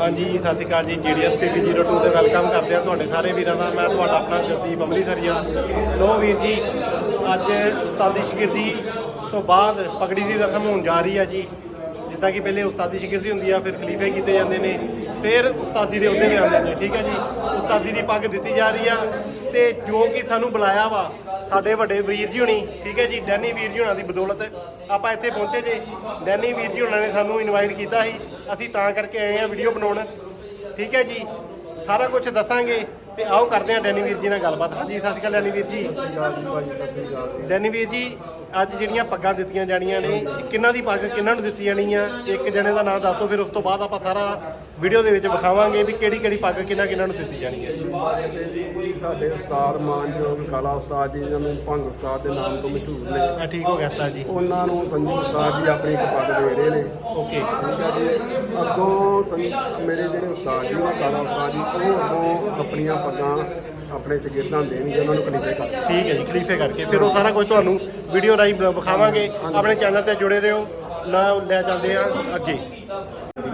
ਹਾਂਜੀ, ਸਤਿ ਸ਼੍ਰੀ ਅਕਾਲ ਜੀ ਜੀਡੀਐਸ ਪੀਪੀ 02 ਤੇ ਵੈਲਕਮ ਕਰਦੇ ਹਾਂ ਤੁਹਾਡੇ ਸਾਰੇ ਵੀਰਾਂ ਦਾ। ਮੈਂ ਤੁਹਾਡਾ ਆਪਣਾ ਜਗਦੀਪ ਅੰਮ੍ਰਿਤਸਰੀਆ ਲੋ ਵੀਰ ਜੀ, ਅੱਜ ਉਸਤਾਦੀ ਸ਼ਾਗਿਰਦੀ ਤੋਂ ਬਾਅਦ ਪਗੜੀ ਦੀ ਰਸਮ ਹੋਣ ਜਾ ਰਹੀ ਆ ਜੀ। ਜਿੱਦਾਂ ਕਿ ਪਹਿਲੇ ਉਸਤਾਦੀ ਸ਼ਾਗਿਰਦੀ ਹੁੰਦੀ ਆ, ਫਿਰ ਖਲੀਫੇ ਕੀਤੇ ਜਾਂਦੇ ਨੇ, ਫਿਰ ਉਸਤਾਦੀ ਦੇ ਅਹੁਦੇ ਵੀ ਆਉਂਦੇ ਨੇ, ਠੀਕ ਹੈ ਜੀ? ਉਸਤਾਦੀ ਦੀ ਪੱਗ ਦਿੱਤੀ ਜਾ ਰਹੀ ਆ ਤੇ ਜੋ ਕਿ ਸਾਨੂੰ ਬੁਲਾਇਆ ਵਾ ਸਾਡੇ ਵੱਡੇ ਵੀਰ ਜੀ ਹੁਣੀ ਠੀਕ ਹੈ ਜੀ ਡੈਨੀ ਵੀਰ ਜੀ ਹੁਣਾਂ ਦੀ ਬਦੌਲਤ ਆਪਾਂ ਇੱਥੇ ਪਹੁੰਚੇ ਜੇ। ਡੈਨੀ ਵੀਰ ਜੀ ਹੁਣਾਂ ਨੇ ਸਾਨੂੰ ਇਨਵਾਈਟ ਕੀਤਾ ਸੀ ਅਸੀਂ ਤਾਂ ਕਰਕੇ ਆਏ ਆ ਵੀਡੀਓ ਬਣਾਉਣ। ਠੀਕ ਹੈ ਜੀ ਸਾਰਾ ਕੁਝ ਦੱਸਾਂਗੇ ਤੇ ਆਓ ਕਰਦੇ ਆ ਡੈਨੀ ਵੀਰ ਜੀ ਨਾਲ ਗੱਲਬਾਤ। ਹਾਂਜੀ ਸਤਿ ਸ਼੍ਰੀ ਅਕਾਲ ਡੈਨੀ ਵੀਰ ਜੀ। ਡੈਨੀ ਵੀਰ ਜੀ ਅੱਜ ਜਿਹੜੀਆਂ ਪੱਗਾਂ ਦਿੱਤੀਆਂ ਜਾਣੀਆਂ ਨੇ ਕਿੰਨਾਂ ਦੀ ਪੱਗ ਕਿੰਨਾਂ ਨੂੰ ਦਿੱਤੀ ਜਾਣੀ ਆ? ਇੱਕ ਜਣੇ ਦਾ ਨਾਮ ਦੱਸੋ ਫਿਰ ਉਸ ਤੋਂ ਬਾਅਦ ਆਪਾਂ ਸਾਰਾ ਵੀਡੀਓ ਦੇ ਵਿੱਚ ਵਿਖਾਵਾਂਗੇ ਵੀ ਕਿਹੜੀ ਕਿਹੜੀ ਪੱਗ ਕਿੰਨਾਂ ਕਿੰਨਾਂ ਨੂੰ ਦਿੱਤੀ ਜਾਣੀ ਹੈ। ਜੀ ਸਾਡੇ ਉਸਤਾਦ ਮਾਨਯੋਗ ਕਾਲਾ ਉਸਤਾਦ ਜੀ ਜਿਹਨਾਂ ਨੂੰ ਭੰਗ ਉਸਤਾਦ ਦੇ ਨਾਮ ਤੋਂ ਮਸ਼ਹੂਰ ਨੇ। ਆ ਠੀਕ ਹੋ ਗਿਆ ਤਾਂ ਜੀ। ਉਹਨਾਂ ਨੂੰ ਸੰਜੂ ਉਸਤਾਦ ਜੀ ਆਪਣੀ ਇੱਕ ਪੱਗ ਦੇ ਰਹੇ ਨੇ। ਓਕੇ। ਠੀਕ ਹੈ ਜੀ। ਅੱਗੋਂ ਸੰਜ- ਮੇਰੇ ਜਿਹੜੇ ਉਸਤਾਦ ਜੀ ਨੇ ਕਾਲਾ ਉਸਤਾਦ ਜੀ ਉਹ ਅੱਗੋਂ ਆਪਣੀਆਂ ਪੱਗਾਂ ਆਪਣੇ ਸ਼ਾਗਿਰਦਾਂ ਨੂੰ ਦੇਣਗੇ ਉਹਨਾਂ ਨੂੰ ਖਲੀਫੇ ਕਰ ਠੀਕ ਹੈ ਜੀ ਖਲੀਫੇ ਕਰਕੇ। ਫਿਰ ਉਹ ਸਾਰਾ ਕੁਝ ਤੁਹਾਨੂੰ ਵੀਡੀਓ ਰਾਹੀਂ ਵਿਖਾਵਾਂਗੇ। ਆਪਣੇ ਚੈਨਲ ਤੇ ਜੁੜੇ ਰਹੋ। ਲੈ ਲੈ ਚੱਲਦੇ ਆ ਅੱਗੇ।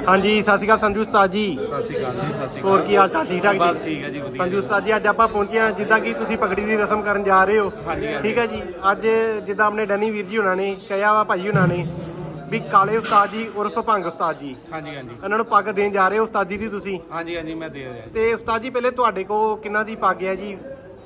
ਹਾਂਜੀ ਸਤਿ ਸ਼੍ਰੀ ਅਕਾਲ ਸੰਜੂ ਉਸਤਾਦ ਜੀ। ਸਤਿ ਸ਼੍ਰੀ ਅਕਾਲ ਜੀ ਸਤਿ ਸ਼੍ਰੀ ਹੋਰ ਕੀ ਹਾਲ ਚਾਲ ਠੀਕ ਠਾਕ ਬਸ ਠੀਕ ਹੈ ਜੀ ਵਧੀਆ। ਸੰਜੂ ਉਸਤਾਦ ਜੀ ਅੱਜ ਆਪਾਂ ਪਹੁੰਚੇ ਹਾਂ ਜਿੱਦਾਂ ਕਿ ਤੁਸੀਂ ਪਗੜੀ ਦੀ ਰਸਮ ਕਰਨ ਜਾ ਰਹੇ ਹੋ। ਠੀਕ ਹੈ ਜੀ? ਅੱਜ ਜਿੱਦਾਂ ਆਪਣੇ ਡੈਨੀ ਵੀਰ ਜੀ ਹੁਣਾਂ ਨੇ ਕਿਹਾ ਵਾ ਭਾਈ ਹੁਣਾਂ ਨੇ ਵੀ ਕਾਲੇ ਉਸਤਾਦ ਜੀ ਉਰਫ ਭੰਗ ਉਸਤਾਦ ਜੀ। ਹਾਂਜੀ ਹਾਂਜੀ। ਇਹਨਾਂ ਨੂੰ ਪੱਗ ਦੇਣ ਜਾ ਰਹੇ ਹੋ ਉਸਤਾਦੀ ਦੀ ਤੁਸੀਂ? ਹਾਂਜੀ ਹਾਂਜੀ ਮੈਂ ਦੇ ਰਿਹਾ। ਤੇ ਉਸਤਾਦ ਜੀ ਪਹਿਲੇ ਤੁਹਾਡੇ ਕੋ ਕਿੰਨਾ ਦੀ ਪੱਗ ਹੈ ਜੀ?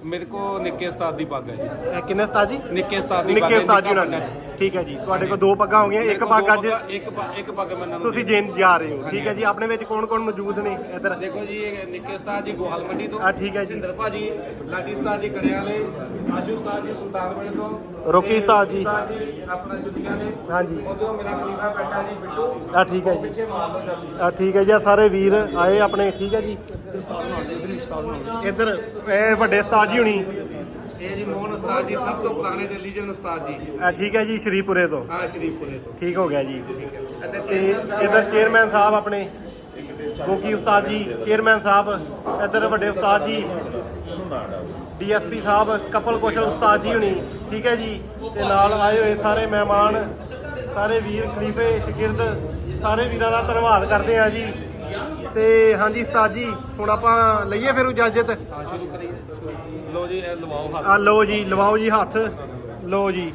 ਮੇਰੇ ਕੋ ਨਿੱਕੇ ਉਸਤਾਦ ਦੀ ਪੱਗ ਹੈ ਜੀ। ਕਿੰਨੇ ਉਸਤਾਦ ਜੀ? ਨਿੱਕੇ ਉਸਤਾਦ ਦੀ ਨਿੱਕੇ ਹੈ, ਉਸਤਾਦ ਜੀ ਨਿੱਕਾ ਨੇ ਪੱਗ ਹੈ। ਠੀਕ ਹੈ ਜੀ। ਤੁਹਾਡੇ ਕੋਲ ਦੋ ਪੱਗਾਂ ਹੋ ਗਈਆਂ ਮੇਰੇ ਇੱਕ ਕੋਲ ਪੱਗ ਦੋ ਅੱਜ ਪੱਗਾਂ, ਇੱਕ ਪੱਗ- ਇੱਕ ਪੱਗ ਮੈਂ ਇਹਨਾਂ ਨੂੰ ਤੁਸੀਂ ਜੇਨ ਜਾ ਰਹੇ ਹੋ। ਠੀਕ ਹੈ ਜੀ। ਆਪਣੇ ਵਿੱਚ ਕੌਣ ਕੌਣ ਮੌਜੂਦ ਨੇ ਇੱਧਰ? ਦੇਖੋ ਜੀ ਇਹ ਨਿੱਕੇ ਉਸਤਾਦ ਜੀ ਗੋਹਾਲ ਮੰਡੀ ਤੋਂ ਆ ਠੀਕ ਹੈ ਜੀ। ਸਿੰਦਰ ਭਾਜੀ ਲਾਡੀ ਉਸਤਾਦ ਜੀ ਕੜਿਆਂ ਵਾਲੇ ਆਸ਼ੂ ਉਸਤਾਦ ਜੀ ਸੁਲਤਾਨਪੁਰ ਤੋਂ ਰੋਕੀ ਤੇ ਉਸਤਾਦ ਜੀ। ਉਸਤਾਦ ਜੀ ਆਪਣਾ ਜੁੱਤੀਆਂ ਦੇ। ਹਾਂਜੀ। ਉਦੋਂ ਮੇਰਾ ਖਲੀਫਾ ਬੈਠਾ ਜੀ ਬਿੱਟੂ। ਆ ਠੀਕ ਹੈ ਜੀ। ਪਿੱਛੇ ਮਾਰ ਲਓ ਜਲਦੀ ਆ ਠੀਕ ਹੈ ਜੀ। ਆਹ ਸਾਰੇ ਵੀਰ ਆਏ ਆਪਣੇ ਠੀਕ ਹੈ ਜੀ। ਉਸਤਾਦ ਨਾਲ ਇਧਰ ਉਸਤਾਦ ਨਾਲ ਇੱਧਰ ਇਹ ਵੱਡੇ ਉਸਤਾਦ ਜੀ ਹੁਣੀ? ਇਹ ਜੀ ਮੋਹਨ ਉਸਤਾਦ ਜੀ ਸਭ ਤੋਂ ਪੁਰਾਣੇ ਦਿੱਲੀ ਜਨ ਉਸਤਾਦ ਜੀ। ਆ ਠੀਕ ਹੈ ਜੀ ਸ਼ਰੀਪੁਰੇ ਤੋਂ। ਹਾਂ ਸ਼ਰੀਫਪੁਰੇ ਤੋਂ। ਠੀਕ ਹੋ ਗਿਆ ਜੀ। ਠੀਕ ਹੈ। ਇੱਧਰ ਤੇ ਚੇਅਰਮੈਨ ਸਾਹਿਬ ਇੱਧਰ ਚੇਅਰਮੈਨ ਸਾਹਿਬ ਆਪਣੇ। ਗੋਗੀ ਉਸਤਾਦ ਜੀ ਚੇਅਰਮੈਨ ਸਾਹਿਬ। ਇੱਧਰ ਵੱਡੇ ਉਸਤਾਦ ਜੀ। ਡੀਐਸਪੀ ਸਾਹਿਬ ਕਪਲ ਕੁਸ਼ਲ ਉਸਤਾਦ ਜੀ ਹੁਣੀ। ਠੀਕ ਹੈ ਜੀ। ਤੇ ਨਾਲ ਆਏ ਹੋਏ ਸਾਰੇ ਮਹਿਮਾਨ ਸਾਰੇ ਵੀਰ ਖਲੀਫੇ ਸ਼ਾਗਿਰਦ ਸਾਰੇ ਵੀਰਾਂ ਦਾ ਧੰਨਵਾਦ ਕਰਦੇ ਆ ਜੀ। ਤੇ ਹਾਂਜੀ ਉਸਤਾਦ ਜੀ ਹੁਣ ਆਪਾਂ ਲਈਏ ਫਿਰ ਇਜਾਜ਼ਤ ਹਾਂ ਸ਼ੁਰੂ ਕਰੀਏ। ਲੋ ਜੀ ਇਹ ਲਵਾਓ ਹੱਥ। ਆ ਲਓ ਜੀ ਲਵਾਓ ਜੀ ਹੱਥ। ਲਓ ਜੀ।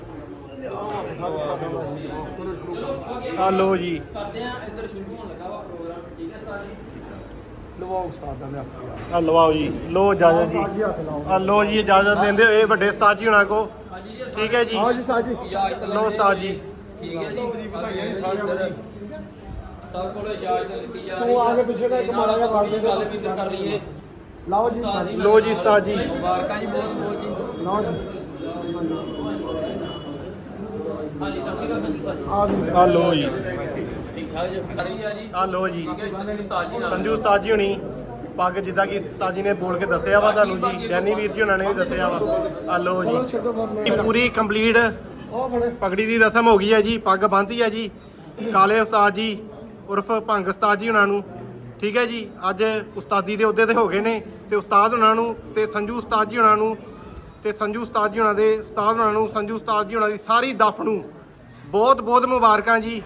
ਆ ਲਓ ਜੀ। ਲਵਾਓ ਉਸਤਾਦਾਂ ਦੇ ਹੱਥ। ਆ ਲਵਾਓ ਜੀ। ਲੋ ਇਜਾਜ਼ਤ ਜੀ। ਆ ਲੋ ਜੀ ਇਜਾਜ਼ਤ ਦਿੰਦੇ ਹੋਏ ਵੱਡੇ ਉਸਤਾਦ ਜੀ ਹੁਣਾਂ ਕੋ। ਠੀਕ ਹੈ ਜੀ। ਆਓ ਜੀ ਉਸਤਾਦ ਜੀ। ਲੋ ਉਸਤਾਦ ਜੀ। ਠੀਕ ਹੈ ਜੀ। ਵਧਾਈਆਂ ਜੀ ਸਾਰਿਆਂ ਨੂੰ ਸਭ ਕੋਲ ਇਜਾਜ਼ਤ ਦਿੱਤੀ ਜਾ ਰਹੀ ਤੂੰ ਆਗੇ ਪਿੱਛੇ ਦਾ ਇੱਕ ਮਾੜਾ ਜਿਹਾ ਵੜ ਦੇ ਗੱਲ ਵੀ ਇੱਧਰ ਕਰ ਲਈਏ। ਲਾਓ ਜੀ ਉਸਤਾਦ ਜੀ ਲੋ ਜੀ ਉਸਤਾਦ ਜੀ। ਮੁਬਾਰਕਾਂ ਜੀ ਬਹੁਤ ਬਹੁਤ ਜੀ। ਲਾਓ ਜੀ। ਹਾਂਜੀ ਸਤਿ ਸ਼੍ਰੀ ਅਕਾਲ ਸੰਜੂ ਜੀ। ਆ ਜੀ। ਆ ਲੋ ਜੀ। ਠੀਕ ਠਾਕ ਜੀ? ਕਰ ਰਹੀ ਆ ਜੀ। ਆ ਲੋ ਜੀ। ਠੀਕ ਹੈ ਸੰਜੂ ਉਸਤਾਦ ਜੀ ਨਾਲ। ਸੰਜੂ ਉਸਤਾਦ ਜੀ ਹੁਣੀ ਪੱਗ ਜਿੱਦਾਂ ਕਿ ਉਸਤਾਦ ਜੀ ਨੇ ਬੋਲ ਕੇ ਦੱਸਿਆ ਵਾ ਤੁਹਾਨੂੰ ਜੀ। ਗਿਆਨੀ ਵੀਰ ਜੀ ਹੁਣਾਂ ਨੇ ਵੀ ਦੱਸਿਆ ਵਾ। ਆ ਲੋ ਜੀ ਇਹ ਪੂਰੀ ਕੰਪਲੀਟ ਉਹ ਫੜੇ। ਪਗੜੀ ਦੀ ਰਸਮ ਹੋ ਗਈ ਹੈ ਜੀ। ਪੱਗ ਬੰਨ੍ਹਤੀ ਹੈ ਜੀ। ਕਾਲੇ ਉਸਤਾਦ ਜੀ ਉਰਫ ਭੰਗ ਉਸਤਾਦ ਜੀ ਉਹਨਾਂ ਨੂੰ। ਠੀਕ ਹੈ ਜੀ ਅੱਜ ਉਸਤਾਦੀ ਦੇ ਅਹੁਦੇ ਤੇ ਹੋ ਗਏ ਨੇ ਤੇ ਉਸਤਾਦ ਉਹਨਾਂ ਨੂੰ ਤੇ ਸੰਜੂ ਉਸਤਾਦ ਜੀ ਉਹਨਾਂ ਨੂੰ ਤੇ ਸੰਜੂ ਉਸਤਾਦ ਜੀ ਉਹਨਾਂ ਦੇ ਉਸਤਾਦ ਉਹਨਾਂ ਨੂੰ ਸੰਜੂ ਉਸਤਾਦ ਜੀ ਉਹਨਾਂ ਦੀ ਸਾਰੀ ਦਫ ਨੂੰ ਬਹੁਤ ਬਹੁਤ ਮੁਬਾਰਕਾਂ ਜੀ।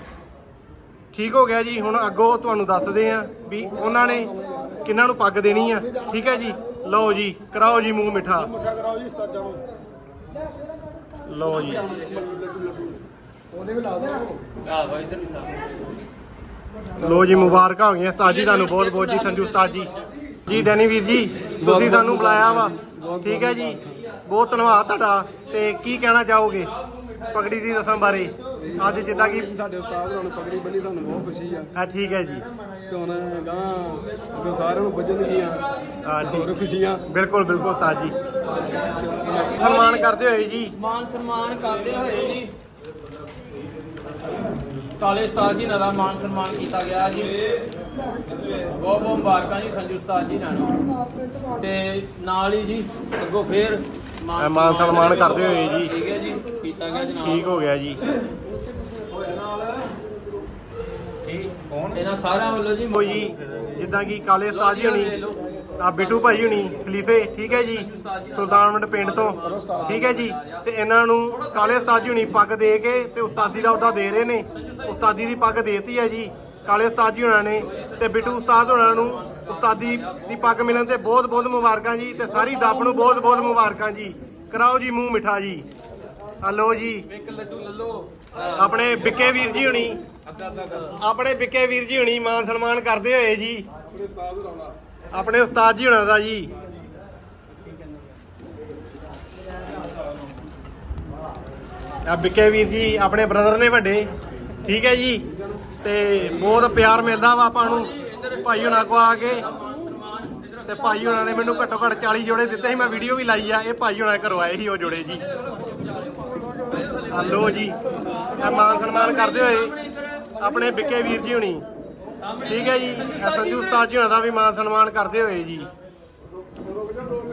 ਠੀਕ ਹੋ ਗਿਆ ਜੀ ਹੁਣ ਅੱਗੋਂ ਤੁਹਾਨੂੰ ਦੱਸਦੇ ਆ ਵੀ ਉਹਨਾਂ ਨੇ ਕਿਹਨਾਂ ਨੂੰ ਪੱਗ ਦੇਣੀ ਆ। ਠੀਕ ਹੈ ਜੀ ਲਓ ਜੀ ਕਰਾਓ ਜੀ ਮੂੰਹ ਮਿੱਠਾ। ਕਰਾਓ ਜੀ ਉਸਤਾਦਾਂ ਨੂੰ ਲਓ ਜੀ। ਉਹਨੇ ਵੀ ਲਾ ਦਿਓ। ਆਹ ਵਾ ਇੱਧਰ ਵੀ ਸਾਹਿਬ ਲੋ ਜੀ ਮੁਬਾਰਕਾਂ ਹੋ ਗਈਆਂ ਉਸਤਾਦ ਜੀ ਤੁਹਾਨੂੰ ਬਹੁਤ ਬਹੁਤ ਜੀ ਸੰਜੂ ਉਸਤਾਦ ਜੀ। ਜੀ ਡੈਨੀ ਵੀਰ ਜੀ ਤੁਸੀਂ ਸਾਨੂੰ ਬੁਲਾਇਆ ਵਾ। ਠੀਕ ਹੈ ਜੀ ਬਹੁਤ ਧੰਨਵਾਦ ਤੁਹਾਡਾ। ਤੇ ਕੀ ਕਹਿਣਾ ਚਾਹੋਗੇ ਪਗੜੀ ਦੀ ਰਸਮ ਬਾਰੇ? ਅੱਜ ਜਿੱਦਾਂ ਕਿ ਸਾਡੇ ਉਸਤਾਦ ਨਾਲ ਪਗੜੀ ਬੰਨੀ ਸਾਨੂੰ ਬਹੁਤ ਖੁਸ਼ੀ ਆ। ਆ ਠੀਕ ਹੈ ਜੀ। ਤੇ ਹੁਣ ਗਾਂ ਅੱਗੇ ਸਾਰਿਆਂ ਨੂੰ ਵੱਜਣਗੀਆਂ ਆ ਹੋਰ ਠੀਕ। ਖੁਸ਼ੀਆਂ। ਬਿਲਕੁਲ ਬਿਲਕੁਲ ਉਸਤਾਦ ਜੀ। ਸਨਮਾਨ ਕਰਦੇ ਹੋਏ ਜੀ। ਮਾਨ ਸਨਮਾਨ ਕਰਦੇ ਹੋਏ ਜੀ। ਕਾਲੇ ਉਸਤਾਦ ਜੀ ਨਾਲ ਮਾਨ ਸਨਮਾਨ ਕੀਤਾ ਗਿਆ ਜੀ। ਬਹੁਤ ਬਹੁਤ ਮੁਬਾਰਕਾਂ ਜੀ ਸੰਜੂ ਉਸਤਾਦ ਜੀ ਨਾਲ। ਤੇ ਨਾਲ ਹੀ ਜੀ ਅੱਗੋਂ ਫੇਰ ਮਾਨ ਸਨਮਾਨ ਕਰਦੇ ਹੋਏ ਜੀ। ਠੀਕ ਹੈ ਜੀ ਕੀਤਾ ਗਿਆ ਜਨਾਬ ਠੀਕ ਹੋ ਗਿਆ ਜੀ। ਠੀਕ। ਇਹਨਾਂ ਸਾਰਿਆਂ ਵੱਲੋਂ ਜੀ ਜਿੱਦਾਂ ਕਿ ਕਾਲੇ ਉਸਤਾਦ ਜੀ ਹੁਣੀ। ਆ ਬਿੱਟੂ ਭਾਈ ਹੁਣੀ, ਖਲੀਫੇ, ਠੀਕ ਹੈ ਜੀ? ਸੁਲਤਾਨਵੰਡ ਪਿੰਡ ਤੋਂ, ਠੀਕ ਹੈ ਜੀ? ਤੇ ਇਹਨਾਂ ਨੂੰ ਕਾਲੇ ਉਸਤਾਦ ਜੀ ਹੁਣੀ ਪੱਗ ਦੇ ਕੇ ਤੇ ਉਸਤਾਦੀ ਦਾ ਉਹਦਾ ਦੇ ਰਹੇ ਨੇ। ਉਸਤਾਦੀ ਦੀ ਪੱਗ ਦੇਤੀ ਹੈ ਜੀ, ਕਾਲੇ ਉਸਤਾਦ ਜੀ ਹੋਣਾ ਨੇ। ਤੇ ਬਿੱਟੂ ਉਸਤਾਦ ਹੋਣਾ ਨੂੰ ਉਸਤਾਦੀ ਦੀ ਪੱਗ ਮਿਲਣ ਤੇ ਬਹੁਤ ਬਹੁਤ ਮੁਬਾਰਕਾਂ ਜੀ ਤੇ ਸਾਰੀ ਦੱਬ ਨੂੰ ਬਹੁਤ ਬਹੁਤ ਮੁਬਾਰਕਾਂ ਜੀ। ਕਰਾਓ ਜੀ ਮੂੰਹ ਮਿੱਠਾ ਜੀ। ਹਲੋ ਜੀ। ਇੱਕ ਲੱਡੂ ਲੱਲੋ ਆਪਣੇ ਬਿੱਕੇ ਵੀਰ ਜੀ ਹੁਣੀ, ਆਪਣੇ ਬਿੱਕੇ ਵੀਰ ਜੀ ਹੁਣੀ ਮਾਨ ਸਨਮਾਨ ਕਰਦੇ ਹੋਏ ਜੀ। ਆਪਣੇ ਉਸਤਾਦ ਜੀ ਹੁਣਾਂ ਦਾ ਜੀ। ਆ ਬਿੱਕੇ ਵੀਰ ਜੀ, ਆਪਣੇ ਬ੍ਰਦਰ ਨੇ ਵੱਡੇ। ਠੀਕ ਹੈ ਜੀ? ਤੇ ਬਹੁਤ ਪਿਆਰ ਮਿਲਦਾ ਵਾ ਆਪਾਂ ਨੂੰ। ਭਾਈ ਹੁਣਾਂ ਕੋ ਆ ਕੇ। ਤੇ ਭਾਈ ਹੁਣਾਂ ਨੇ ਮੈਨੂੰ ਘੱਟੋ ਘੱਟ 40 ਜੋੜੇ ਦਿੱਤੇ ਸੀ। ਮੈਂ ਵੀਡੀਓ ਵੀ ਲਾਈ ਆ। ਇਹ ਭਾਈ ਹੁਣਾਂ ਕਰਵਾਏ ਸੀ ਉਹ ਜੋੜੇ ਜੀ। ਹਲੋ ਜੀ। ਮਾਨ ਸਨਮਾਨ ਕਰਦੇ ਹੋਏ ਆਪਣੇ ਬਿੱਕੇ ਵੀਰ ਜੀ ਹੁਣੀ। ਠੀਕ ਹੈ ਜੀ। ਇਹ ਸੰਜੂ ਉਸਤਾਦ ਜੀ ਹੁਣਾਂ ਦਾ ਵੀ ਮਾਨ ਸਨਮਾਨ ਕਰਦੇ ਹੋਏ ਜੀ।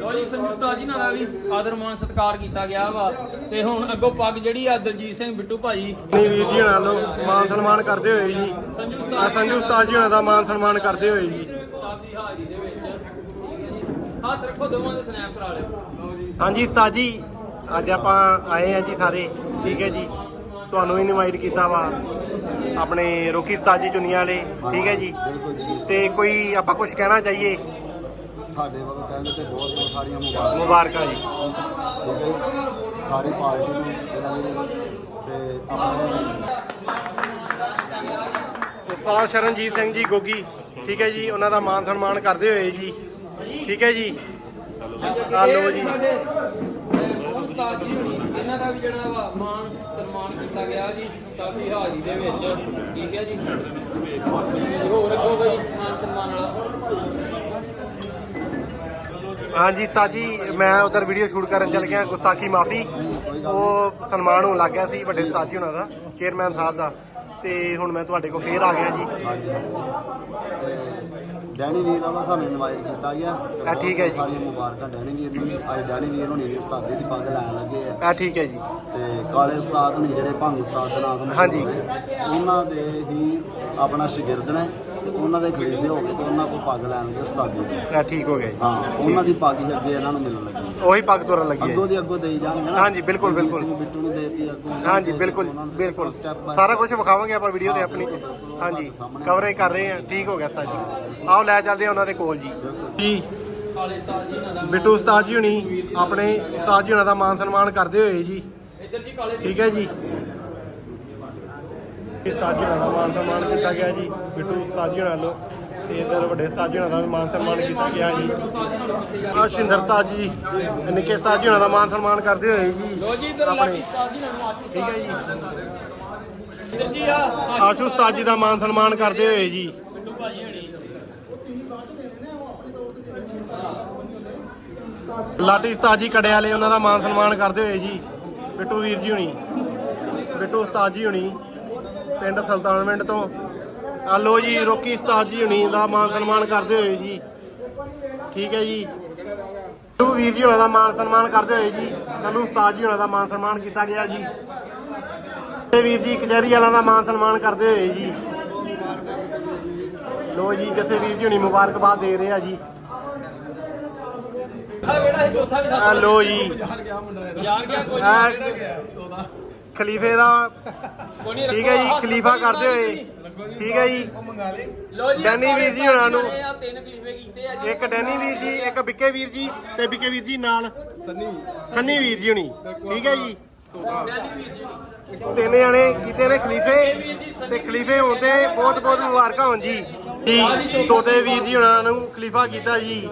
ਲੋ ਜੀ ਸੰਜੂ ਉਸਤਾਦ ਜੀ ਨਾਲ ਦਾ ਵੀ ਆਦਰ ਮਾਨ ਸਤਿਕਾਰ ਕੀਤਾ ਗਿਆ ਵਾ। ਤੇ ਹੁਣ ਅੱਗੋਂ ਪੱਗ ਜਿਹੜੀ ਆ ਦਲਜੀਤ ਸਿੰਘ ਬਿੱਟੂ ਭਾਈ। ਆਪਣੇ ਵੀਰ ਜੀ ਹੁਣਾਂ ਲੋ ਮਾਨ ਸਨਮਾਨ ਕਰਦੇ ਹੋਏ ਜੀ। ਸੰਜੂ ਉਸਤਾਦ ਸੰਜੂ ਉਸਤਾਦ ਜੀ ਹੁਣਾਂ ਦਾ ਮਾਨ ਸਨਮਾਨ ਕਰਦੇ ਹੋਏ ਜੀ। ਸਾਹਿਬ ਦੀ ਹਾਜ਼ਰੀ ਦੇ ਵਿੱਚ। ਠੀਕ ਹੈ ਜੀ। ਹੱਥ ਰੱਖੋ ਦੋਵਾਂ ਦੇ ਸਨੈਪ ਕਰਾ ਲਿਓ। ਹਾਂਜੀ ਉਸਤਾਦ ਜੀ ਅੱਜ ਆਪਾਂ ਆਏ ਆ ਜੀ ਸਾਰੇ। ਠੀਕ ਹੈ ਜੀ। ਤੁਹਾਨੂੰ ਇਨਵਾਈਟ ਕੀਤਾ ਵਾ ਆਪਣੇ ਰੋਕੀ ਉਸਤਾਦ ਜੀ ਚੁਨੀਆਂ ਵਾਲੇ ਠੀਕ ਹੈ ਜੀ? ਤੇ ਕੋਈ ਆਪਾਂ ਕੁਝ ਕਹਿਣਾ ਚਾਹੀਏ? ਸਾਡੇ ਵੱਲੋਂ ਕਹਿੰਦੇ ਤੇ ਬਹੁਤ ਬਹੁਤ ਸਾਰੀਆਂ ਮੁਬਾਰਕਾਂ। ਮੁਬਾਰਕਾਂ ਜੀ। ਠੀਕ ਹੈ ਜੀ। ਸਾਰੀ ਪਾਰਟੀ ਨੂੰ ਇਹਨਾਂ ਨੂੰ। ਤੇ ਆਪਣੇ ਉਸਤਾਦ ਸ਼ਰਨਜੀਤ ਸਿੰਘ ਜੀ ਗੋਗੀ ਠੀਕ ਹੈ ਜੀ? ਉਹਨਾਂ ਦਾ ਮਾਨ ਸਨਮਾਨ ਕਰਦੇ ਹੋਏ ਜੀ। ਠੀਕ ਹੈ ਜੀ? ਆ ਲਓ ਜੀ। ਸਾਡੇ ਅਹ, ਉਸਤਾਦ ਜੀ ਹੁਣੀ ਇਹਨਾਂ ਦਾ ਵੀ ਜਿਹੜਾ ਵਾ ਮਾਨ ਸਨਮਾਨ ਕੀਤਾ ਗਿਆ ਜੀ ਸਭ ਹਾਜ਼ਰੀ ਦੇ ਵਿੱਚ। ਠੀਕ ਹੈ ਜੀ? ਹੋਰ ਅੱਗੋਂ ਕੋਈ ਮਾਨ ਸਨਮਾਨ ਵਾਲਾ? ਹਾਂਜੀ, ਤਾਜੀ, ਮੈਂ ਉਧਰ ਵੀਡੀਓ ਸ਼ੂਟ ਕਰਨ ਚੱਲ ਗਿਆ, ਗੁਸਤਾਖੀ ਮਾਫੀ। ਉਹ ਸਨਮਾਨ ਹੋਣ ਲੱਗ ਗਿਆ ਸੀ, ਵੱਡੇ ਉਸਤਾਦ ਜੀ ਉਹਨਾਂ ਦਾ ਚੇਅਰਮੈਨ ਸਾਹਿਬ ਦਾ। ਤੇ ਹੁਣ ਮੈਂ ਤੁਹਾਡੇ ਕੋਲ ਫੇਰ ਆ ਗਿਆ ਜੀ। ਡੈਨੀ ਵੀਰ ਵੱਲੋਂ ਸਾਨੂੰ ਇਨਵਾਈਟ ਕੀਤਾ ਗਿਆ। ਆ ਠੀਕ ਹੈ ਜੀ। ਸਾਰੀਆਂ ਮੁਬਾਰਕਾਂ ਡੈਨੀ ਵੀਰ ਨੂੰ। ਅੱਜ ਡੈਨੀ ਵੀਰ ਹੋਣੀ ਵੀ ਉਸਤਾਦੀ ਦੀ ਪੱਗ ਲੈਣ ਲੱਗੇ ਆ। ਆ ਠੀਕ ਹੈ ਜੀ। ਤੇ ਕਾਲੇ ਉਸਤਾਦ ਹੋਣੀ ਜਿਹੜੇ ਭੰਗ ਉਸਤਾਦ ਦੇ ਨਾਮ ਹਾਂਜੀ। ਨੇ, ਉਹਨਾਂ ਦੇ ਹੀ ਆਪਣਾ ਸ਼ਾਗਿਰਦ ਨੇ ਤੇ ਉਹਨਾਂ ਦੇ ਖਲੀਫੇ ਹੋ ਗਏ ਤੇ ਉਹਨਾਂ ਕੋਲ ਪੱਗ ਲੈਣ ਲੱਗੇ ਉਸਤਾਦੀ ਆ ਠੀਕ ਹੋ ਗਿਆ ਜੀ। ਹਾਂ ਉਹਨਾਂ ਦੀ ਪੱਗ ਹੀ ਅੱਗੇ ਇਹਨਾਂ ਨੂੰ ਮਿਲਣ ਲੱਗੀ। ਉਹੀ ਪੱਗ ਤੋਰਨ ਲੱਗੀ ਹੈ ਅੱਗੋਂ ਦੀ ਅੱਗੋਂ ਦੇਈ ਜਾਣਗੇ ਨਾ। ਹਾਂਜੀ, ਬਿਲਕੁਲ, ਬਿਲਕੁਲ। ਸਿੰਘ ਬਿੱਟੂ ਨੂੰ ਦੇਤੀ ਅੱਗੋਂ ਹਾਂਜੀ ਬਿਲਕੁਲ ਬਿਲਕੁਲ। ਸਾਰਾ। ਕੁਝ ਵਿਖਾਵਾਂਗੇ ਆਪਾਂ ਵੀਡੀਓ ਤੇ ਆਪਣੀ। ਹਾਂਜੀ ਕਵਰੇਜ ਕਰ ਰਹੇ ਹਾਂ। ਠੀਕ ਹੋ ਗਿਆ ਉਸਤਾਦ ਜੀ। ਆਓ ਲੈ ਚੱਲਦੇ ਹਾਂ ਉਹਨਾਂ ਦੇ ਕੋਲ ਜੀ। ਜੀ। ਕਾਲੇ ਉਸਤਾਦ ਜੀ ਇਹਨਾਂ ਦਾ ਬਿੱਟੂ ਉਸਤਾਦ ਜੀ ਹੁਣੀ ਆਪਣੇ ਉਸਤਾਦ ਜੀ ਹੁਣਾਂ ਦਾ ਮਾਨ ਸਨਮਾਨ ਕਰਦੇ ਹੋਏ ਜੀ। ਇੱਧਰ ਜੀ ਕਾਲੇ ਠੀਕ ਹੈ ਜੀ। ਉਸਤਾਦ ਜੀ ਹੁਣਾਂ ਦਾ ਮਾਨ ਸਨਮਾਨ ਕੀਤਾ ਗਿਆ ਜੀ। ਬਿੱਟੂ ਉਸਤਾਦ ਜੀ ਹੁਣਾਂ ਵੱਲੋਂ। ਤੇ ਇਧਰ ਵੱਡੇ ਉਸਤਾਦ ਜੀ ਹੁਣਾਂ ਦਾ ਵੀ ਮਾਨ ਸਨਮਾਨ ਕੀਤਾ ਗਿਆ ਜੀ। ਆ ਸ਼ਿੰਦਰ ਉਸਤਾਦ ਜੀ ਨਿੱਕੇ ਉਸਤਾਦ ਜੀ ਹੁਣਾਂ ਦਾ ਮਾਨ ਸਨਮਾਨ ਕਰਦੇ ਹੋਏ ਜੀ। ਲੋ ਜੀ ਇੱਧਰ ਲਾਡੀ ਉਸਤਾਦ ਜੀ ਆਸ਼ੂ ਠੀਕ ਹੈ ਜੀ। ਇੱਧਰ ਜੀ ਆ ਆਸ਼ੂ ਉਸਤਾਦ ਜੀ ਦਾ ਮਾਨ ਸਨਮਾਨ ਕਰਦੇ ਹੋਏ ਜੀ। ਬਿੱਟੂ ਭਾਜੀ ਹਣੀ ਲਾਟੀ ਉਸਤਾਦ ਜੀ ਕੜੇ ਵਾਲੇ ਉਹਨਾਂ ਦਾ ਮਾਨ ਸਨਮਾਨ ਕਰਦੇ ਹੋਏ ਜੀ। ਬਿੱਟੂ ਵੀਰ ਜੀ ਹੁਣੀ ਬਿੱਟੂ ਉਸਤਾਦ ਜੀ ਹੁਣੀ ਪਿੰਡ ਸੁਲਤਾਨਵਿੰਡ ਤੋਂ। ਆ ਲੋ ਜੀ, ਰੋਕੀ ਉਸਤਾਦ ਜੀ ਹੁਣੀ ਦਾ ਮਾਨ ਸਨਮਾਨ ਕਰਦੇ ਹੋਏ ਜੀ। ਠੀਕ ਹੈ ਜੀ। ਬਿੱਟੂ ਵੀਰ ਜੀ ਹੁਣਾਂ ਦਾ ਮਾਨ ਸਨਮਾਨ ਕਰਦੇ ਹੋਏ ਜੀ ਕੱਲੂ ਉਸਤਾਦ ਜੀ ਹੁਣਾਂ ਦਾ ਮਾਨ ਸਨਮਾਨ ਕੀਤਾ ਗਿਆ ਜੀ। ਤੇ ਵੀਰ ਜੀ, ਕਚਹਿਰੀ ਵਾਲਾ ਦਾ ਮਾਨ ਸਨਮਾਨ ਕਰਦੇ ਹੋਏ ਜੀ। ਲੋ ਜੀ, ਜਿੱਥੇ ਵੀਰ ਜੀ ਹੁਣੀ ਮੁਬਾਰਕਬਾਦ ਦੇ ਰਹੇ ਆ ਜੀ। ਆ ਲੋ ਜੀ। ਆ ਖਲੀਫੇ ਦਾ, ਠੀਕ ਹੈ ਜੀ, ਖਲੀਫਾ ਕਰਦੇ ਹੋਏ। ਠੀਕ ਹੈ ਜੀ। ਲੋ ਜੀ ਡੈਨੀ ਵੀਰ ਜੀ ਹੁਣਾਂ ਨੂੰ। ਆ ਤਿੰਨ ਖਲੀਫੇ ਕੀਤੇ ਆ ਜੀ। ਇੱਕ ਡੈਨੀ ਵੀਰ ਜੀ ਇੱਕ ਬਿੱਕੇ ਵੀਰ ਜੀ ਤੇ ਬਿੱਕੇ ਵੀਰ ਜੀ ਨਾਲ ਸੰਨੀ। ਸੰਨੀ ਵੀਰ ਜੀ ਹੁਣੀ। ਠੀਕ ਹੈ ਜੀ। ਡੈਨੀ ਵੀਰ ਜੀ ਤਿੰਨ ਜਣੇ ਕੀਤੇ ਨੇ ਖਲੀਫੇ ਤੇ ਖਲੀਫੇ ਹੋਣ ਤੇ ਬਹੁਤ ਬਹੁਤ ਮੁਬਾਰਕਾਂ ਹੋਣ ਜੀ। ਜੀ ਤੋਤੇ ਵੀਰ ਜੀ ਹੁਣਾਂ ਨੂੰ ਖਲੀਫਾ ਕੀਤਾ ਜੀ।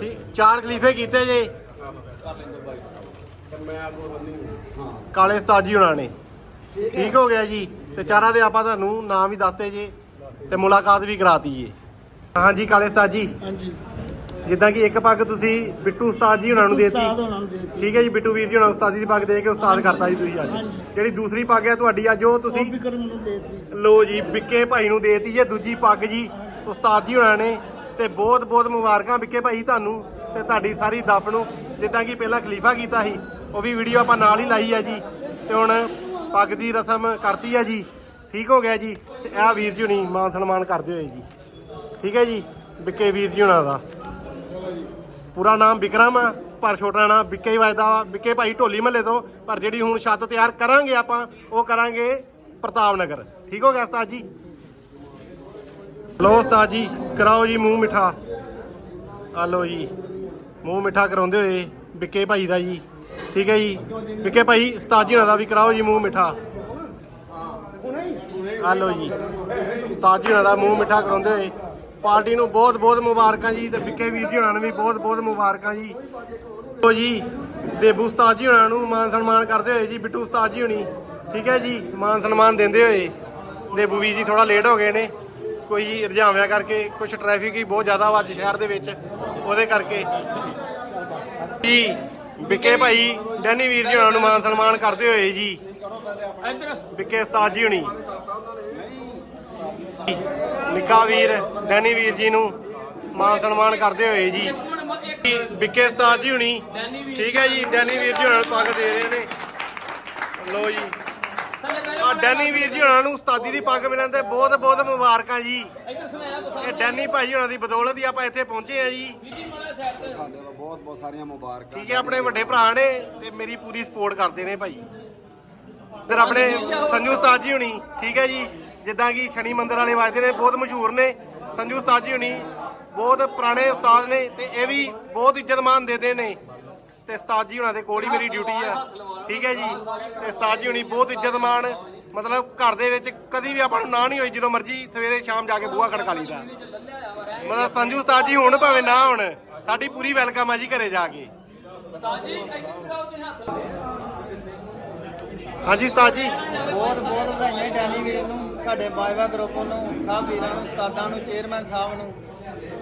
ਠੀਕ ਚਾਰ ਖਲੀਫੇ ਕੀਤੇ ਜੇ। ਕਾਲੇ ਉਸਤਾਦ ਜੀ ਹੁਣਾਂ ਨੇ। ਠੀਕ ਹੋ। ਗਿਆ ਜੀ। ਤੇ ਚਾਰਾਂ ਦੇ ਆਪਾਂ ਤੁਹਾਨੂੰ ਨਾਮ ਵੀ ਦੱਸਤੇ ਜੇ। ਤੇ ਮੁਲਾਕਾਤ ਵੀ ਕਰਾਤੀ ਜੇ। ਹਾਂਜੀ ਕਾਲੇ ਉਸਤਾਦ ਜੀ। ਹਾਂਜੀ। ਜਿੱਦਾਂ ਕਿ ਇੱਕ ਪੱਗ ਤੁਸੀਂ ਬਿੱਟੂ ਉਸਤਾਦ ਜੀ ਹੁਣਾਂ ਨੂੰ ਦੇਤੀ। ਨੂੰ ਠੀਕ ਹੈ ਜੀ ਬਿੱਟੂ ਵੀਰ ਜੀ ਹੁਣਾਂ ਉਸਤਾਦੀ ਦੀ ਪੱਗ ਦੇ ਕੇ ਉਸਤਾਦ ਕਰਤਾ ਜੀ ਤੁਸੀਂ ਅੱਜ। ਜਿਹੜੀ ਦੂਸਰੀ ਪੱਗ ਹੈ ਤੁਹਾਡੀ ਅੱਜ ਉਹ ਤੁਸੀਂ ਲੋ ਜੀ ਵਿੱਕੇ ਭਾਈ ਨੂੰ ਦੇਤੀ ਜੇ ਦੂਜੀ ਪੱਗ ਜੀ ਉਸਤਾਦ ਜੀ ਹੁਣਾਂ ਨੇ। ਤੇ ਬਹੁਤ ਬਹੁਤ ਮੁਬਾਰਕਾਂ ਵਿੱਕੇ ਭਾਈ ਤੁਹਾਨੂੰ ਤੇ ਤੁਹਾਡੀ ਸਾਰੀ ਦਫ ਨੂੰ। ਜਿੱਦਾਂ ਕਿ ਪਹਿਲਾਂ ਖਲੀਫਾ ਕੀਤਾ ਸੀ ਉਹ ਵੀ ਵੀਡੀਓ ਆਪਾਂ ਨਾਲ ਹੀ ਲਾਈ ਆ ਜੀ। ਤੇ ਹੁਣ ਪੱਗ ਦੀ ਰਸਮ ਕਰਤੀ ਆ ਜੀ। ਠੀਕ ਹੋ ਗਿਆ ਜੀ। ਤੇ ਇਹ ਵੀਰ ਜੀ ਹੁਣੀ ਮਾਨ ਸਨਮਾਨ ਕਰਦੇ ਹੋਏ ਜੀ। ਠੀਕ ਹੈ ਜੀ। ਵਿੱਕੇ ਵੀਰ ਜੀ ਹੁਣਾਂ ਦਾ। ਪੂਰਾ ਨਾਮ ਵਿਕਰਮ ਆ ਪਰ ਛੋਟਾ ਨਾਮ ਵਿੱਕੇ ਹੀ ਵੱਜਦਾ ਵਾ। ਵਿੱਕੇ ਭਾਈ ਢੋਲੀ ਮਹੱਲੇ ਤੋਂ, ਪਰ ਜਿਹੜੀ ਹੁਣ ਛੱਤ ਤਿਆਰ ਕਰਾਂਗੇ ਆਪਾਂ, ਉਹ ਕਰਾਂਗੇ ਪ੍ਰਤਾਪ ਨਗਰ ਠੀਕ ਹੋ ਗਿਆ ਉਸਤਾਦ ਜੀ? ਲੋ ਉਸਤਾਦ ਜੀ, ਕਰਾਓ ਜੀ ਮੂੰਹ ਮਿੱਠਾ। ਆ ਲੋ ਜੀ। ਮੂੰਹ ਮਿੱਠਾ ਕਰਾਉਂਦੇ ਹੋਏ ਵਿੱਕੇ ਭਾਈ ਦਾ ਜੀ। ਠੀਕ ਹੈ ਜੀ। ਵਿੱਕੇ ਭਾਈ, ਉਸਤਾਦ ਜੀ ਹੋਣਾ ਦਾ ਵੀ ਕਰਾਓ ਜੀ ਮੂੰਹ ਮਿੱਠਾ। ਆ ਲੋ ਜੀ। ਉਸਤਾਦ ਜੀ ਹੋਣਾ ਦਾ ਮੂੰਹ ਮਿੱਠਾ ਕਰਾਉਂਦੇ ਹੋਏ। ਪਾਰਟੀ ਨੂੰ ਬਹੁਤ ਬਹੁਤ ਮੁਬਾਰਕਾਂ ਜੀ ਤੇ ਵਿੱਕੇ ਵੀਰ ਜੀ ਹੋਣਾ ਨੂੰ ਵੀ ਬਹੁਤ ਬਹੁਤ ਮੁਬਾਰਕਾਂ ਜੀ। ਲੋ ਜੀ ਦੇਬੂ ਉਸਤਾਦ ਜੀ ਹੋਣਾ ਨੂੰ ਮਾਨ ਸਨਮਾਨ ਕਰਦੇ ਹੋਏ ਜੀ, ਬਿੱਟੂ ਉਸਤਾਦ ਜੀ ਹੋਣੀ। ਠੀਕ ਹੈ ਜੀ, ਮਾਨ ਸਨਮਾਨ ਦਿੰਦੇ ਹੋਏ। ਦੇਬੂ ਵੀਰ ਜੀ ਥੋੜਾ ਲੇਟ ਹੋ ਗਏ ਨੇ। ਕੋਈ ਰੁਝਾਵਿਆਂ ਕਰਕੇ ਕੁਝ ਟ੍ਰੈਫਿਕ ਹੀ ਬਹੁਤ ਜ਼ਿਆਦਾ ਵਾ ਅੱਜ ਸ਼ਹਿਰ ਦੇ ਵਿੱਚ। ਉਹਦੇ ਕਰਕੇ। ਜੀ ਵਿੱਕੇ ਭਾਈ ਡੈਨੀ ਵੀਰ ਜੀ ਹੋਣਾ ਨੂੰ ਮਾਨ ਸਨਮਾਨ ਕਰਦੇ ਹੋਏ ਜੀ। ਇੱਧਰ। ਵਿੱਕੇ ਉਸਤਾਦ ਜੀ ਹੁਣੀ। ਨਿੱਕਾ ਵੀਰ ਡੈਨੀ ਵੀਰ ਜੀ ਨੂੰ ਮਾਨ ਸਨਮਾਨ ਕਰਦੇ ਹੋਏ ਜੀ। ਵਿੱਕੇ ਉਸਤਾਦ ਜੀ ਹੁਣੀ। ਠੀਕ ਹੈ ਜੀ ਡੈਨੀ ਵੀਰ ਜੀ ਹੁਣਾਂ ਨੂੰ ਪੱਗ ਦੇ ਰਹੇ ਨੇ। ਲੋ ਜੀ। ਆ ਡੈਨੀ ਵੀਰ ਜੀ ਹੁਣਾਂ ਨੂੰ ਉਸਤਾਦੀ ਦੀ ਪੱਗ ਮਿਲਣ ਤੇ ਬਹੁਤ ਬਹੁਤ ਮੁਬਾਰਕਾਂ ਜੀ। ਇਹ ਡੈਨੀ ਭਾਈ ਹੁਣਾਂ ਦੀ ਬਦੌਲਤ ਹੀ ਆਪਾਂ ਇੱਥੇ ਪਹੁੰਚੇ ਆ ਜੀ ਸਾਡੇ ਵੱਲੋਂ ਬਹੁਤ ਬਹੁਤ ਸਾਰੀਆਂ ਮੁਬਾਰਕਾਂ। ਠੀਕ ਹੈ ਆਪਣੇ ਵੱਡੇ ਭਰਾ ਨੇ ਤੇ ਮੇਰੀ ਪੂਰੀ ਸਪੋਰਟ ਕਰਦੇ ਨੇ ਭਾਈ। ਇਧਰ ਆਪਣੇ ਸੰਜੂ ਉਸਤਾਦ ਜੀ ਹੁਣੀ ਠੀਕ ਹੈ ਜੀ। ਜਿੱਦਾਂ ਕਿ ਸ਼ਨੀ ਮੰਦਰ ਵਾਲੇ ਵੱਜਦੇ ਨੇ ਬਹੁਤ ਮਸ਼ਹੂਰ ਨੇ। ਸੰਜੂ ਉਸਤਾਦ ਜੀ ਹੁਣੀ ਬਹੁਤ ਪੁਰਾਣੇ ਉਸਤਾਦ ਨੇ ਤੇ ਇਹ ਵੀ ਬਹੁਤ ਇੱਜ਼ਤ ਮਾਨ ਦੇਦੇ ਨੇ। ਤੇ ਉਸਤਾਦ ਜੀ ਹੁਣਾਂ ਦੇ ਕੋਲ ਹੀ ਮੇਰੀ ਡਿਊਟੀ ਆ। ਠੀਕ ਹੈ ਜੀ। ਤੇ ਉਸਤਾਦ ਜੀ ਹੁਣੀ ਬਹੁਤ ਇੱਜ਼ਤ ਮਾਨ ਮਤਲਬ ਘਰ ਦੇ ਵਿੱਚ ਕਦੀ ਵੀ ਆਪਾਂ ਨੂੰ ਨਾ ਨਹੀਂ ਹੋਈ ਜਦੋਂ ਮਰਜ਼ੀ ਸਵੇਰੇ ਸ਼ਾਮ ਜਾ ਕੇ ਬੂਹਾ ਖੜਕਾ ਲਈਦਾ। ਮਤਲਬ ਸੰਜੂ ਉਸਤਾਦ ਜੀ ਹੁਣ ਭਾਵੇਂ ਨਾ ਹੁਣ ਸਾਡੀ ਪੂਰੀ ਵੈਲਕਮ ਆ ਜੀ ਘਰੇ ਜਾ ਕੇ। ਹਾਂਜੀ ਉਸਤਾਦ ਜੀ। ਬਹੁਤ ਬਹੁਤ ਵਧਾਈਆਂ ਡੈਨੀ ਵੀਰ ਨੂੰ ਸਾਡੇ ਬਾਜਵਾ ਗਰੁੱਪ ਨੂੰ ਸਭ ਵੀਰਾਂ ਨੂੰ ਉਸਤਾਦਾਂ ਨੂੰ ਚੇਅਰਮੈਨ ਸਾਹਿਬ ਨੂੰ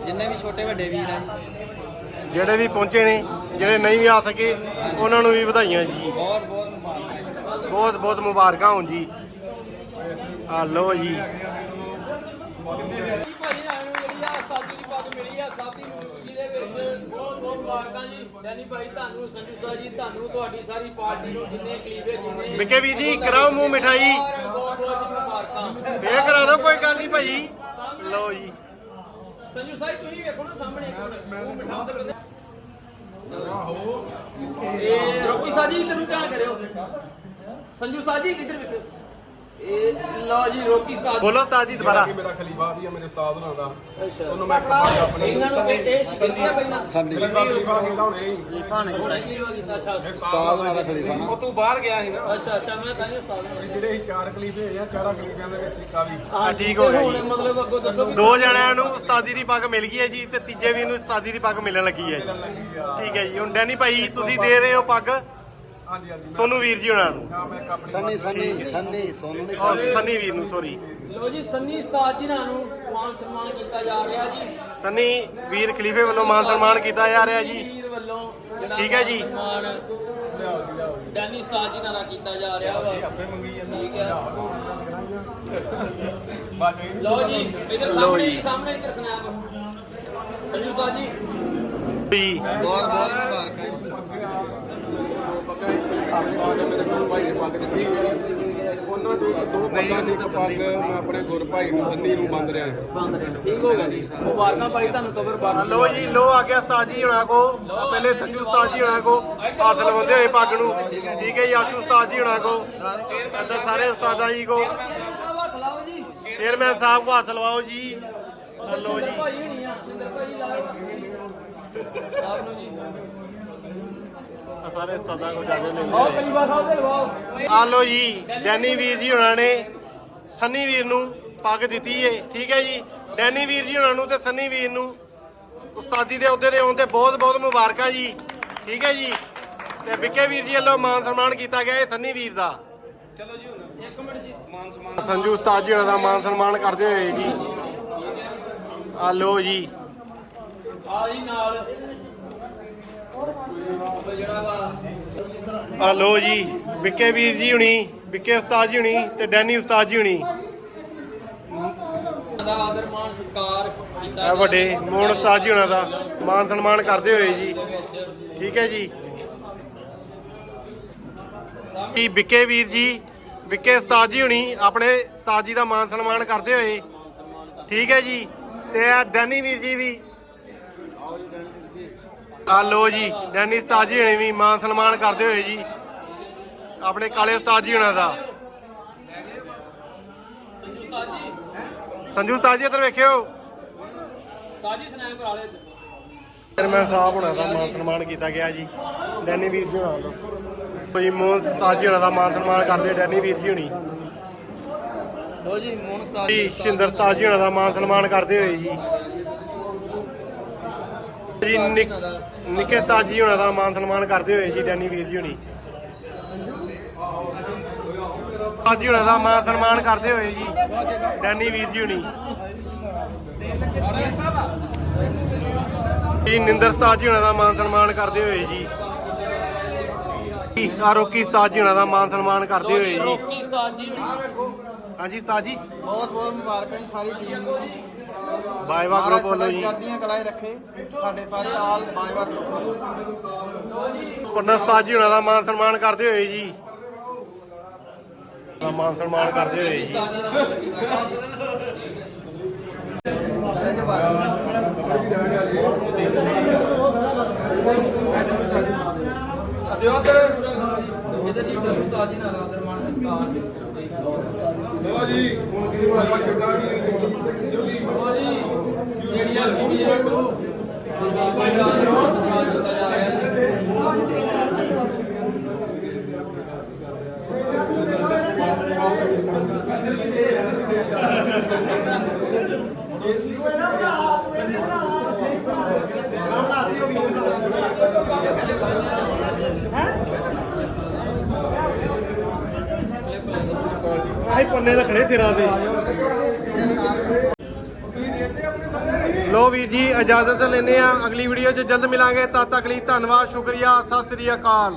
ਜਿੰਨੇ ਵੀ ਛੋਟੇ ਵੱਡੇ ਵੀਰ ਆ। ਜਿਹੜੇ ਵੀ ਪਹੁੰਚੇ ਨੇ ਜਿਹੜੇ ਨਹੀਂ ਵੀ ਆ ਸਕੇ ਉਹਨਾਂ ਨੂੰ ਵੀ ਵਧਾਈਆਂ ਜੀ। ਬਹੁਤ ਬਹੁਤ ਬਹੁਤ ਬਹੁਤ ਮੁਬਾਰਕਾਂ ਹੋਣ ਜੀ। ਆ ਲੋ ਜੀ। ਦੀ ਦੀ ਬਹੁਤ ਮੁਬਾਰਕਾਂ ਜੀ। ਡੈਨੀ ਭਾਈ ਤੁਹਾਨੂੰ ਸੰਜੂ ਸਾਹਿਬ ਜੀ ਤੁਹਾਨੂੰ ਤੁਹਾਡੀ ਸਾਰੀ ਪਾਰਟੀ ਨੂੰ ਜਿੰਨੇ ਕਲੀਵੇ ਜਿੰਨੇ ਵਿੱਕੇ ਵੀਰ ਜੀ, ਕਰਾਓ ਮੂੰਹ ਮਿਠਾਈ। ਬਹੁਤ ਬਹੁਤ ਜੀ ਮੁਬਾਰਕਾਂ। ਫੇਰ ਕਰਾ ਦਿਓ ਕੋਈ ਗੱਲ ਨਹੀਂ ਭਾਈ। ਲੋ ਜੀ। ਸੰਜੂ ਸਾਹਿਬ ਤੁਸੀਂ ਵੇਖੋ ਨਾ ਸਾਹਮਣੇ ਮੂੰਹ ਮਿਠਾਓ ਤੇ ਕਹਿੰਦੇ ਇਹ ਰੋਕੀ ਸਾਹਿਬ ਜੀ ਇੱਧਰ ਨੂੰ ਧਿਆਨ ਕਰਿਓ। ਸੰਜੂ ਸਾਹਿਬ ਜੀ ਇੱਧਰ ਵੇਖੋ ਇਹ ਲਓ ਜੀ ਰੋਕੀ ਸਾਹਿਬ ਬੋਲੋ ਉਸਤਾਦ ਜੀ ਦੁਬਾਰਾ। ਮੇਰਾ ਖਲੀਫਾ ਵੀ ਆ ਮੇਰੇ ਉਸਤਾਦ ਹੋਣਾ ਦਾ। ਅੱਛਾ। ਉਹਨੂੰ ਮੈਂ ਕਹਾਂਗਾ ਆਪਣੇ ਇਹਨਾਂ ਨੂੰ ਇਹ- ਇਹ ਸ਼ਿਕੰਦੀਆਂ ਪਈਆਂ ਖਲੀਫਾ ਖਲੀਫਾ ਕਹਿੰਦਾ ਹੁਣੇ ਹੀ। ਖਲੀਫਾ ਨਹੀਂ ਅੱਛਾ ਉਸਤਾਦ ਨਾਲ ਖਲੀਫਾ ਨਾ। ਉਹ ਤੂੰ ਬਾਹਰ ਗਿਆ ਸੀ ਨਾ। ਅੱਛਾ ਅੱਛਾ ਮੈਂ ਤਾਂ ਨਹੀਂ ਉਸਤਾਦ ਨੂੰ ਜਿਹੜੇ ਅਸੀਂ ਚਾਰ ਖਲੀਫੇ ਹੋਏ ਆ ਚਾਰਾਂ ਖਲੀਫਿਆਂ ਦੇ ਵਿੱਚ ਇੱਕ ਆ ਵੀ। ਹਾਂ ਠੀਕ ਹੋ ਗਿਆ ਹੁਣ ਜੀ। ਮਤਲਬ ਅੱਗੋਂ ਦੱਸੋ ਵੀ ਦੋ ਜਣਿਆਂ ਨੂੰ ਉਸਤਾਦੀ ਦੀ ਪੱਗ ਮਿਲ ਗਈ ਹੈ ਜੀ ਤੇ ਤੀਜੇ ਵੀ ਨੂੰ ਉਸਤਾਦੀ ਦੀ ਪੱਗ ਮਿਲਣ ਲੱਗੀ ਹੈ। ਜੀ ਠੀਕ ਹੈ ਜੀ ਹੁਣ ਡੈਨੀ ਭਾਈ ਤੁਸੀਂ ਦੇ ਰਹੇ ਹੋ ਪੱਗ। ਹਾਂਜੀ ਹਾਂਜੀ। ਸੋਨੂ ਵੀਰ ਜੀ ਉਹਨਾਂ ਨੂੰ। ਮੈਂ ਮੈਂ ਇੱਕ ਆਪਣੀ ਸੰਨੀ ਸੰਨੀ ਸੰਨੀ ਸੋਨੂੰ ਨਹੀਂ ਔਰ ਸੰਨੀ। ਵੀਰ ਨੂੰ ਸੋਰੀ ਲੋ ਜੀ ਸੰਨੀ ਉਸਤਾਦ ਜੀ ਨਾਲ ਨੂੰ ਮਾਨ ਸਨਮਾਨ ਕੀਤਾ ਜਾ ਰਿਹਾ ਜੀ। ਸੰਨੀ ਵੀਰ ਖਲੀਫੇ ਵੱਲੋਂ ਮਾਨ ਸਨਮਾਨ ਕੀਤਾ ਜਾ ਰਿਹਾ ਜੀ। ਵੀਰ ਵੱਲੋਂ ਜਿਹੜਾ ਠੀਕ ਹੈ ਜੀ। ਸਨਮਾਨ ਡੈਨੀ ਉਸਤਾਦ ਜੀ ਨਾਲ ਕੀਤਾ ਜਾ ਰਿਹਾ ਵਾ। ਠੀਕ ਹੈ। ਲੋ ਜੀ। ਇਧਰ ਸਾਹਮਣੇ ਜੀ ਸਾਹਮਣੇ ਇੱਧਰ ਸਨੈਪ। ਸੰਜੂ ਸਾਹਿਬ ਜੀ। ਜੀ। ਬਹੁਤ ਬਹੁਤ ਮੁਬਾਰਕਾਂ ਆਪਣੇ ਮੇਰੇ ਕੋਲ ਭਾਈ ਨੇ ਪੱਗ ਦਿੱਤੀ ਉਹਨਾਂ ਦੇ ਦੋ ਪੱਗਾਂ ਦੀ ਇੱਕ ਪੱਗ ਮੈਂ ਆਪਣੇ ਗੁਰ ਭਾਈ ਨੂੰ ਸੰਨੀ ਨੂੰ ਬੰਦ ਰਿਹਾ ਬੰਦ ਰਿਹਾ ਠੀਕ ਹੋ ਗਿਆ ਜੀ ਮੁਬਾਰਕਾਂ ਭਾਈ ਤੁਹਾਨੂੰ ਕਬਰ ਬਾਤ ਲੋ ਜੀ ਲੋ ਆ ਗਿਆ ਉਸਤਾਦ ਜੀ ਹੁਣਾਂ ਕੋ। ਪਹਿਲੇ ਸੰਜੂ ਉਸਤਾਦ ਜੀ ਹੁਣਾਂ ਕੋ। ਹੱਥ ਲਵਾਉਂਦੇ ਹੋਏ ਪੱਗ ਨੂੰ। ਠੀਕ ਹੈ ਜੀ, ਆਸ਼ੂ ਉਸਤਾਦ ਜੀ ਹੁਣਾਂ ਕੋ। ਇੱਧਰ ਸਾਰੇ ਉਸਤਾਦਾਂ ਜੀ ਕੋ। ਚੇਅਰਮੈਨ ਸਾਹਿਬ ਕੋ ਹੱਥ ਲਵਾਓ ਜੀ। ਲੋ ਜੀ। ਭਾਈ ਹੋਣੀ ਆ ਸਿੰਦਰ ਭਾਈ ਲਾਓ ਸਾਹਿਬ ਨੂੰ ਜੀ। ਸਾਰੇ ਉਸਤਾਦਾਂ ਕੋ ਜਾਂਦੇ ਲੈਂਦੇ ਆਓ ਨੇ। ਕਲੀਬਾ ਸਾਹਿਬ ਦੇ ਲਵਾਓ। ਆ ਲੋ ਜੀ ਡੈਨੀ ਵੀਰ ਜੀ ਹੁਣਾਂ ਨੇ ਸੰਨੀ ਵੀਰ ਨੂੰ ਪੱਗ ਦਿੱਤੀ ਏ ਠੀਕ ਹੈ ਜੀ? ਡੈਨੀ ਵੀਰ ਜੀ ਹੁਣਾਂ ਨੂੰ ਤੇ ਸੰਨੀ ਵੀਰ ਨੂੰ ਉਸਤਾਦੀ ਦੇ ਅਹੁਦੇ ਤੇ ਆਉਣ ਤੇ ਬਹੁਤ ਬਹੁਤ ਮੁਬਾਰਕਾਂ ਜੀ ਠੀਕ ਹੈ ਜੀ? ਤੇ ਵਿੱਕੇ ਵੀਰ ਜੀ ਵੱਲੋਂ ਮਾਨ ਸਨਮਾਨ ਕੀਤਾ ਗਿਆ ਇਹ ਸੰਨੀ ਵੀਰ ਦਾ। ਇੱਕ ਮਿੰਟ ਜੀ। ਸੰਜੂ ਉਸਤਾਦ ਜੀ ਹੁਣਾਂ ਦਾ ਮਾਨ ਸਨਮਾਨ ਕਰਦੇ ਹੋਏ ਜੀ। ਆ ਲੋ ਜੀ। ਆ ਜੀ ਨਾਲ ਉਹ ਜੀ, ਵਿੱਕੇ ਵੀਰ ਜੀ ਹੁਣੀ, ਵਿੱਕੇ ਉਸਤਾਦ ਜੀ ਹੁਣੀ ਤੇ ਡੈਨੀ ਉਸਤਾਦ ਜੀ ਹੁਣੀ। ਦਾ ਆਦਰ ਮਾਨ ਸਤਿਕਾਰ ਕੀਤਾ ਵੱਡੇ ਮੋਹਨ ਉਸਤਾਦ ਜੀ ਹੁਣਾਂ ਦਾ ਮਾਨ ਸਨਮਾਨ ਕਰਦੇ ਹੋਏ ਜੀ। ਠੀਕ ਹੈ ਜੀ। ਜੀ, ਵਿੱਕੇ ਵੀਰ ਜੀ, ਵਿੱਕੇ ਉਸਤਾਦ ਜੀ ਹੁਣੀ ਆਪਣੇ ਉਸਤਾਦ ਜੀ ਦਾ ਮਾਨ ਸਨਮਾਨ ਕਰਦੇ ਹੋਏ। ਠੀਕ ਹੈ ਜੀ। ਤੇ ਆ ਡੈਨੀ ਵੀਰ ਜੀ ਵੀ। ਆ ਲੋ ਜੀ ਡੈਨੀ ਉਸਤਾਦ ਜੀ ਹੁਣੀ ਵੀ ਮਾਨ ਸਨਮਾਨ ਕਰਦੇ ਹੋਏ ਜੀ। ਆਪਣੇ ਕਾਲੇ ਉਸਤਾਦ ਜੀ ਹੁਣਾਂ ਦਾ। ਸੰਜੂ ਉਸਤਾਦ ਜੀ ਸੰਜੂ ਉਸਤਾਦ ਜੀ ਇੱਧਰ ਵੇਖਿਓ ਤਾਜੀ ਸਨੈਪ ਕਰਾ ਲੈ ਚੇਅਰਮੈਨ ਸਾਹਿਬ ਹੋਣਾ ਦਾ ਮਾਨ ਸਨਮਾਨ ਕੀਤਾ ਗਿਆ ਜੀ। ਡੈਨੀ ਵੀਰ ਜੀ ਹੋਣਾ ਦਾ। ਜੀ ਮੋਹਨ ਉਸਤਾਦ ਜੀ ਹੋਣਾ ਦਾ ਮਾਨ ਸਨਮਾਨ ਕਰਦੇ ਡੈਨੀ ਵੀਰ ਜੀ ਹੋਣੀ। ਲੋ ਜੀ ਮੋਹਨ ਉਸਤਾਦ ਜੀ ਸ਼ਿੰਦਰ ਉਸਤਾਦ ਜੀ ਹੋਣਾ ਦਾ ਮਾਨ ਸਨਮਾਨ ਕਰਦੇ ਹੋਏ ਜੀ। ਜੀ ਨਿੱਕ- ਨਿੱਕੇ ਉਸਤਾਦ ਜੀ ਹੋਣਾ ਦਾ ਮਾਨ ਸਨਮਾਨ ਕਰਦੇ ਹੋਏ ਜੀ ਡੈਨੀ ਵੀਰ ਜੀ ਹੋਣੀ। ਉਸਤਾਦ ਜੀ ਹੋਣਾ ਦਾ ਮਾਨ ਸਨਮਾਨ ਕਰਦੇ ਹੋਏ ਜੀ ਡੈਨੀ ਵੀਰ ਜੀ ਹੋਣੀ। ਜੀ ਨਿੰਦਰ ਉਸਤਾਦ ਜੀ ਹੋਣਾ ਦਾ ਮਾਨ ਸਨਮਾਨ ਕਰਦੇ ਹੋਏ ਜੀ। ਜੀ ਆਰੋਕੀ ਉਸਤਾਦ ਜੀ ਹੋਣਾ ਦਾ ਮਾਨ ਸਨਮਾਨ ਕਰਦੇ ਹੋਏ ਜੀ। ਰੋਕੀ ਉਸਤਾਦ ਜੀ ਹਾਂਜੀ ਉਸਤਾਦ ਜੀ। ਬਹੁਤ ਬਹੁਤ ਮੁਬਾਰਕਾਂ ਜੀ ਸਾਰੀ ਟੀਮ ਨੂੰ। ਬਾਈਵਾ ਗਰੁੱਪ ਵੱਲੋਂ ਜੀ। ਚੜ੍ਹਦੀਆਂ ਕਲਾਏ ਰੱਖੇ। ਸਾਡੇ ਸਾਰੇ ਆਲ ਬਾਜਵਾ ਗਰੁੱਪ ਪੰਨਾ ਉਸਤਾਦ ਜੀ ਹੋਣਾ ਦਾ ਮਾਨ ਸਨਮਾਨ ਕਰਦੇ ਹੋਏ ਜੀ। ਦਾ ਮਾਨ ਸਨਮਾਨ ਕਰਦੇ ਹੋਏ ਜੀ। ਇਹਦੇ ਜੀ ਉਸਤਾਦ ਜੀ ਨਾਲ ਆਦਰ ਮਾਨ ਸਤਿਕਾਰ। ਲੋ ਜੀ। ਹੁਣ ਕੀ ਮਾਰਵਾ ਛੱਡਾ ਵੀ ਲੋ ਜੀ। ਜਿਹੜੀ ਹਲਕੀ ਵੀ ਹੈ ਟੂ ਬਾਬਾ ਦਾ ਦਿੱਤਾ ਜਾ ਰਿਹਾ ਹੈ। ਆਹੀ ਪੰਨੇ ਰੱਖਣੇ ਤੇਰਾ ਦੇ। ਲੋ ਵੀਰ ਜੀ, ਇਜਾਜ਼ਤ ਲੈਨੇ ਆ ਅਗਲੀ ਵੀਡੀਓ 'ਚ ਜਲਦ ਮਿਲਾਂਗੇ। ਤਦ ਤੱਕ ਲਈ ਧੰਨਵਾਦ, ਸ਼ੁਕਰੀਆ। ਸਤਿ ਸ੍ਰੀ ਅਕਾਲ।